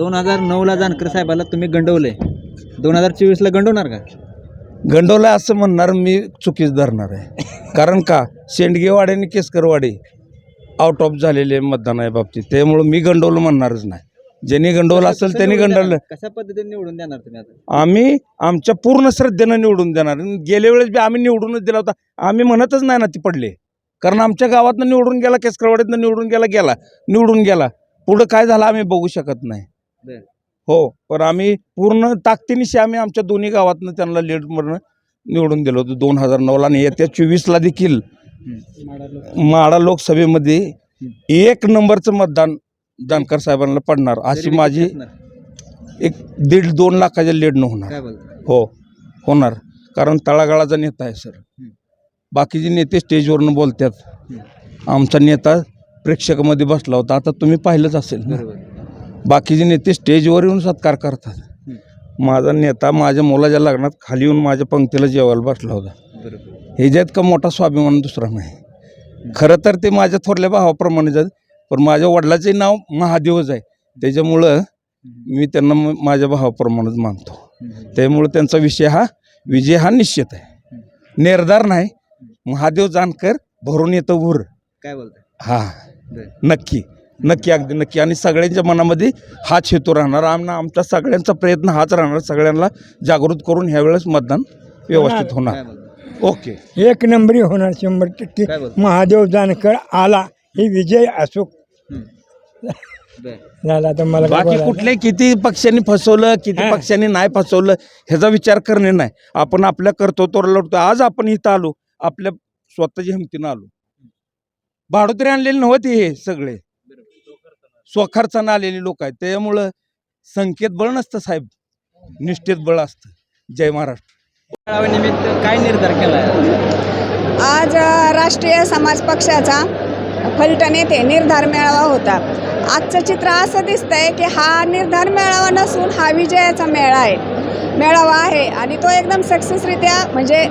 दोन हजार नऊला जानकर साहेबाला तुम्ही गंडवले दोन हजार चोवीसला गंडवणार का? गंडवला असं म्हणणार मी चुकीच धरणार आहे. कारण का? शेंडगेवाडी आणि केसकरवाडी आउट ऑफ झालेले मतदान बाबतीत. त्यामुळं मी गंडवलं म्हणणारच नाही. ज्यांनी गंडवलं असेल त्यांनी गंडवलं. कशा पद्धतीने निवडून देणार तुम्ही आता? आम्ही आमच्या पूर्ण श्रद्धेनं निवडून देणार. आणि गेल्या वेळेस बी आम्ही निवडूनच दिला होता. आम्ही म्हणतच नाही ना ती पडले. कारण आमच्या गावातनं निवडून गेला केसकरवाडीतनं निवडून गेला गेला. निवडून गेला. पुढं काय झालं आम्ही बघू शकत नाही. हो पण आम्ही पूर्ण ताकदीनिशी आम्ही आमच्या दोन्ही गावातनं त्यांना लीडमधनं निवडून दिलं होतं दोन हजार नऊला आणि येत्या चोवीसला देखील माडा लोकसभेमध्ये एक नंबरचं मतदान जानकर साहेबांना पडणार अशी माझी? एक दीड दोन लाखाच्या लीडनं होणार. हो होणार. कारण तळागाळाचा नेता आहे सर. बाकीचे नेते स्टेजवरून बोलतात. आमचा नेता प्रेक्षकामध्ये बसला होता. आता तुम्ही पाहिलंच असेल बाकीचे नेते स्टेजवर येऊन सत्कार करतात. माझा नेता माझ्या मुलाच्या लग्नात खाली येऊन माझ्या पंक्तीला जेवायला बसला होता. हे ज्यात का मोठा स्वाभिमान दुसरा नाही. खरं तर ते माझ्या थोरल्या भावाप्रमाणेच आहेत पण माझ्या वडिलाचे नाव महादेवच आहे. त्याच्यामुळं मी त्यांना माझ्या भावाप्रमाणेच मानतो. त्यामुळं त्यांचा विषय हा विजय हा निश्चित आहे. निर्धार नाही. महादेव जानकर भरून येतं भूर काय बोलता हा. नक्की. नक्की अगदी नक्की. आणि सगळ्यांच्या मनामध्ये हाच हेतू राहणार. आमना आमचा सगळ्यांचा प्रयत्न हाच राहणार. सगळ्यांना जागृत करून ह्यावेळेस मतदान व्यवस्थित होणार. ओके. एक नंबरी होणार शंभर टक्के. काय बोलता? महादेव जानकर आला ही विजय असो. झाला तर मला काय बाकी बोलायचं? कुठले किती पक्षांनी फसवलं किती हा. पक्षांनी नाही फसवलं ह्याचा विचार करणे नाही. आपण आपल्या कर्तृत्वावर लढतो. आज आपण इथं आलो आपल्या स्वतःच्या हिमतीनं आलो. भाडोतरी आणलेले नव्हते हे सगळे. स्वखर्चानं आलेले लोक आहेत. त्यामुळं संकेत बळ नसतं साहेब. निष्ठेत बळ असतं. जय महाराष्ट्र. मेळाव्यानिमित्त काय निर्धार केला आज अ, राष्ट्रीय समाज पक्षाचा फलटण येथे निर्धार मेळावा होता. आजचं चित्र असं दिसतंय की हा निर्धार मेळावा नसून हा विजयाचा मेळा आहे. मेळावा आहे आणि तो एकदम सक्सेसरित्या म्हणजे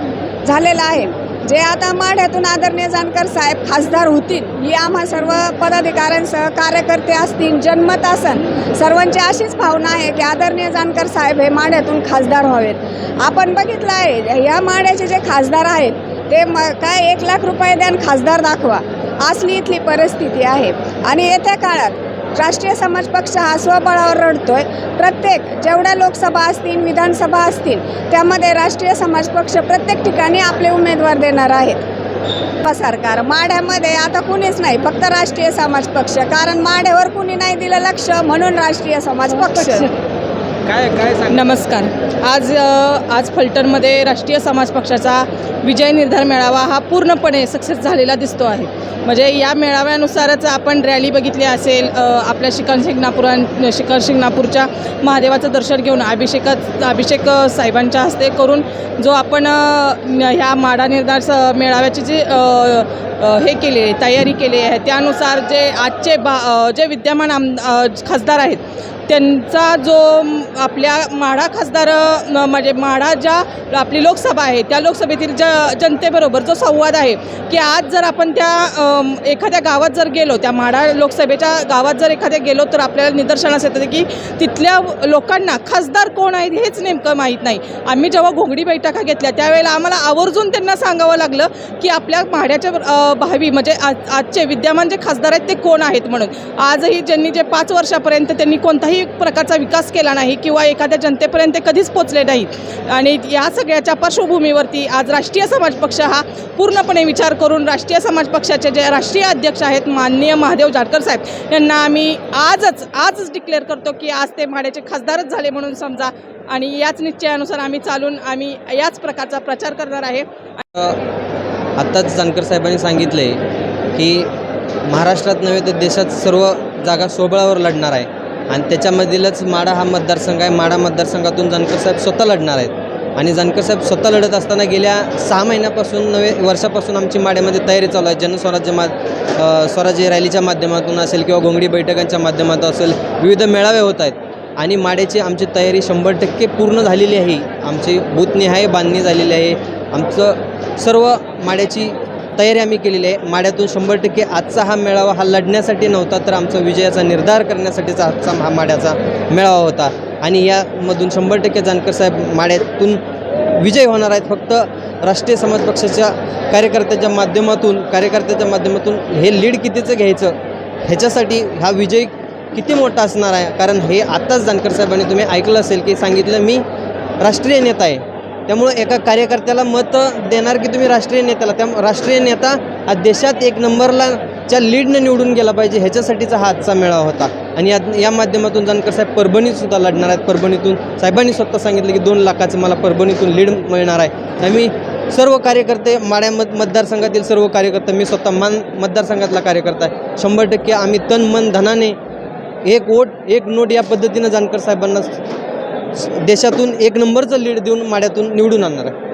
झालेला आहे. जे आता माढ्यातून आदरणीय जानकर साहेब खासदार होतील ही आम्हा सर्व पदाधिकाऱ्यांसह कार्यकर्ते असतील जनमत असन सर्वांची अशीच भावना आहे की आदरणीय जानकर साहेब हे माढ्यातून खासदार व्हावेत. आपण बघितलं आहे या माढ्याचे जे खासदार आहेत ते म काय एक लाख रुपये द्यान खासदार दाखवा असली इथली परिस्थिती आहे. आणि येत्या काळात राष्ट्रीय समाज पक्ष हा स्वबळावर रडतोय. प्रत्येक जेवढ्या लोकसभा असतील विधानसभा असतील त्यामध्ये राष्ट्रीय समाज पक्ष प्रत्येक ठिकाणी आपले उमेदवार देणार आहेत. सरकार माढ्यामध्ये आता कुणीच नाही फक्त राष्ट्रीय समाज पक्ष. कारण माढ्यावर कुणी नाही दिलं लक्ष म्हणून राष्ट्रीय समाज पक्ष. काय काय नमस्कार. आज आज फलटणमध्ये राष्ट्रीय समाज पक्षाचा विजय निर्धार मेळावा हा पूर्णपणे सक्सेस झालेला दिसतो आहे. म्हणजे या मेळाव्यानुसारच आपण रॅली बघितली असेल आपल्या आपल्या शिकन शिंगणापुरां शिखर शिंगणापूरच्या महादेवाचं दर्शन घेऊन अभिषेकात अभिषेक साहेबांच्या हस्ते करून जो आपण ह्या माडा निर्धार स मेळाव्याची जी हे केले तयारी केली आहे त्यानुसार जे आजचे बा जे विद्यमान आम खासदार आहेत त्यांचा जो आपल्या माढा खासदार म्हणजे माढा ज्या आपली लोकसभा आहे त्या लोकसभेतील ज जनतेबरोबर जो संवाद आहे की आज जर आपण त्या एखाद्या गावात जर गेलो त्या माढा लोकसभेच्या गावात जर एखाद्या गेलो तर आपल्याला निदर्शनास येतं की तिथल्या लोकांना खासदार कोण आहेत हेच नेमकं माहीत नाही. आम्ही जेव्हा घोंगडी बैठका घेतल्या त्यावेळेला आम्हाला आवर्जून त्यांना सांगावं लागलं की आपल्या माढ्याच्या भावी म्हणजे आज आजचे विद्यमान जे खासदार आहेत ते कोण आहेत म्हणून. आजही ज्यांनी जे पाच वर्षापर्यंत त्यांनी कोणताही प्रकारचा विकास केला नाही किंवा एखाद्या जनतेपर्यंत कधीच पोचले नाहीत आणि या सगळ्याच्या पार्श्वभूमीवरती आज राष्ट्रीय समाज पक्ष हा पूर्णपणे विचार करून राष्ट्रीय समाज पक्षाचे जे राष्ट्रीय अध्यक्ष आहेत माननीय महादेव जाटकर साहेब यांना आम्ही आजच आजच डिक्लेअर करतो की आज ते माड्याचे खासदारच झाले म्हणून समजा. आणि याच निश्चयानुसार आम्ही चालून आम्ही याच प्रकारचा प्रचार करणार आहे. आत्ताच जानकर साहेबांनी सांगितले की महाराष्ट्रात नव्हे तर देशात सर्व जागा सोबळावर लढणार आहे. आणि त्याच्यामधीलच माडा हा मतदारसंघ आहे. माडा मतदारसंघातून जानकर साहेब स्वतः लढणार आहेत. आणि जानकर साहेब स्वतः लढत असताना गेल्या सहा महिन्यापासून नवे वर्षापासून आमची माड्यामध्ये तयारी चालू आहे. जनस्वराज्य मा स्वराज्य रॅलीच्या माध्यमातून असेल किंवा घोंगडी बैठकांच्या माध्यमातून असेल विविध मेळावे होत आहेत. आणि माड्याची आमची तयारी शंभर टक्के पूर्ण झालेली आहे. आमची बूथनिहाय बांधणी झालेली आहे. आमचं सर्व माड्याची तयारी आम्ही केलेली आहे. माड्यातून शंभर टक्के आजचा हा मेळावा हा लढण्यासाठी नव्हता तर आमचा विजयाचा निर्धार करण्यासाठीचा आजचा हा माड्याचा मेळावा होता. आणि यामधून शंभर टक्के जानकर साहेब माड्यातून विजय होणार आहेत. फक्त राष्ट्रीय समाज पक्षाच्या कार्यकर्त्याच्या माध्यमातून कार्यकर्त्याच्या माध्यमातून हे लीड कितीचं घ्यायचं ह्याच्यासाठी हा विजय किती मोठा असणार आहे? कारण हे आत्ताच जानकर साहेबांनी तुम्ही ऐकलं असेल की सांगितलं मी राष्ट्रीय नेता आहे. त्यामुळं एका कार्यकर्त्याला मत देणार की तुम्ही राष्ट्रीय नेत्याला त्या राष्ट्रीय नेता हा देशात एक नंबरला च्या लीडनं निवडून गेला पाहिजे ह्याच्यासाठीचा हा आजचा मेळावा होता. आणि या या माध्यमातून जानकर साहेब परभणीतसुद्धा लढणार आहेत. परभणीतून साहेबांनी स्वतः सांगितलं की दोन लाखाचं मला परभणीतून लीड मिळणार आहे. आम्ही सर्व कार्यकर्ते माड्या मत मतदारसंघातील सर्व कार्यकर्ते मी स्वतः मान मतदारसंघातला कार्यकर्ता आहे. शंभर टक्के आम्ही तन मन धनाने एक वोट एक नोट या पद्धतीनं जानकर साहेबांना देशातून एक नंबरचं लीड देऊन माड्यातून निवडून आणणार आहे.